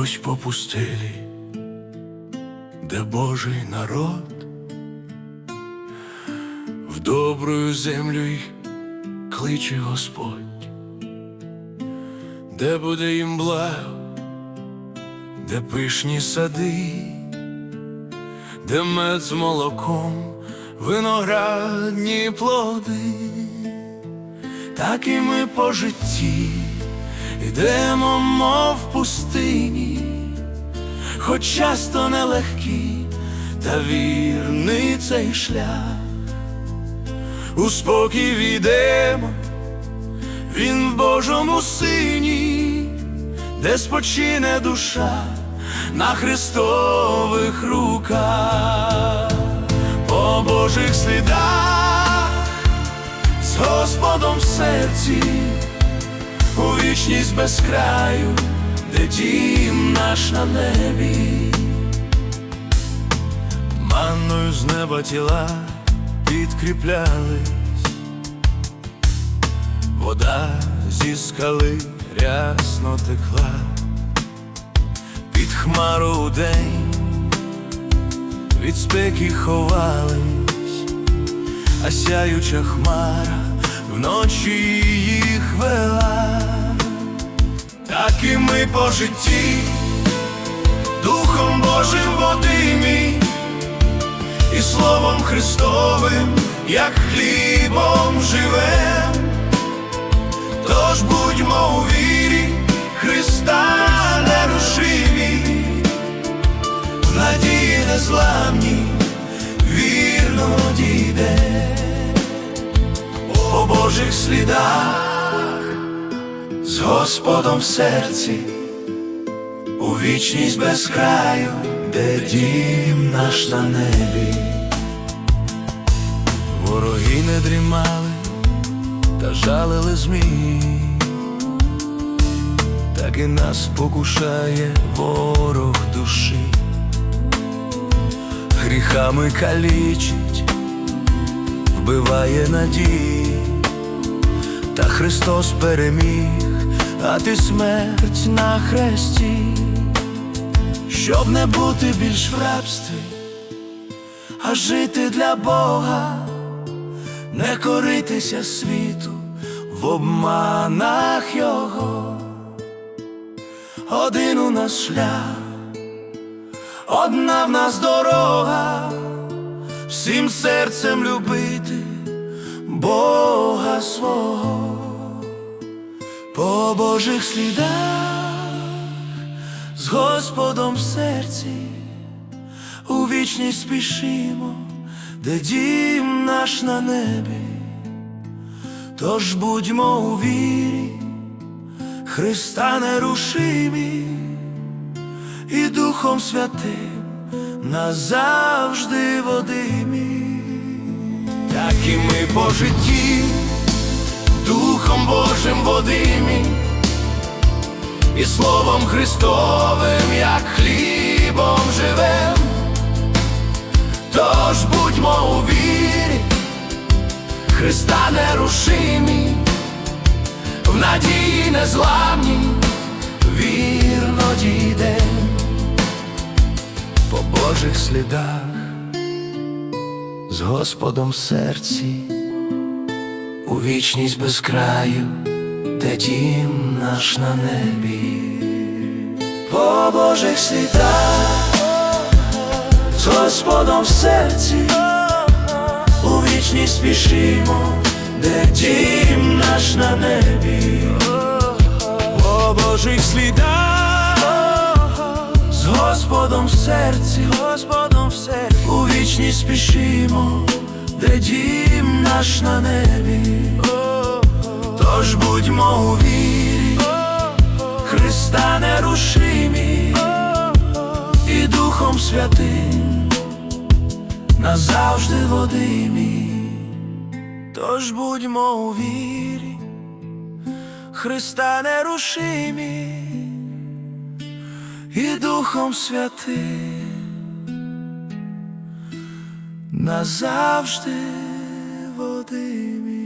Ось по пустелі, де Божий народ, в добрую землю й кличе Господь, де буде їм благо, де пишні сади, де мед з молоком, виноградні плоди, так і ми по житті. Йдемо, мов пустині, хоч часто нелегкий, та вірний цей шлях. У спокій війдемо, він в Божому сині, де спочине душа на Христових руках, по Божих слідах, з Господом в серці у вічність без краю, де дім наш на небі, манною з неба тіла підкріплялись, вода зі скали рясно текла, під хмару у день. Від спеки ховались, а сяюча хмара вночі їх вела, так і ми по житті, Духом Божим водимі, і Словом Христовим, як хлібом живем, тож будьмо у вірі, Христа нерушимі, надії незламні, вірно дійде. По Божих слідах, з Господом в серці, у вічність без краю, де дім наш на небі. Вороги не дрімали та жалили змії, так і нас покушає ворог душі, гріхами калічить вбиває надії, та Христос переміг, а ти смерть на хресті, щоб не бути більш в рабстві, а жити для Бога, не коритися світу в обманах Його, один у нас шлях, одна в нас дорога. Всім серцем любити Бога свого. По Божих слідах, з Господом в серці, у вічність спішимо, де дім наш на небі, тож будьмо у вірі, Христа нерушимі і Духом Святим назавжди водимі, так і ми по житті, Духом Божим водимі, і Словом Христовим, як хлібом живем, тож будьмо у вірі, Христа нерушимі, в надії незламні, вірно дійдем по Божих слідах, з Господом в серці, у вічність без краю, де дім наш на небі, по Божих слідах, з Господом в серці, у вічність спішимо, де дім наш на небі, по Божих слідах. З Господом в серці, Господом в серці, у вічність спішимо, де дім наш на небі, тож будьмо у вірі, Христа нерушимі. І Духом Святим назавжди водимі, тож будьмо у вірі, Христа нерушимі і Духом Святим назавжди в один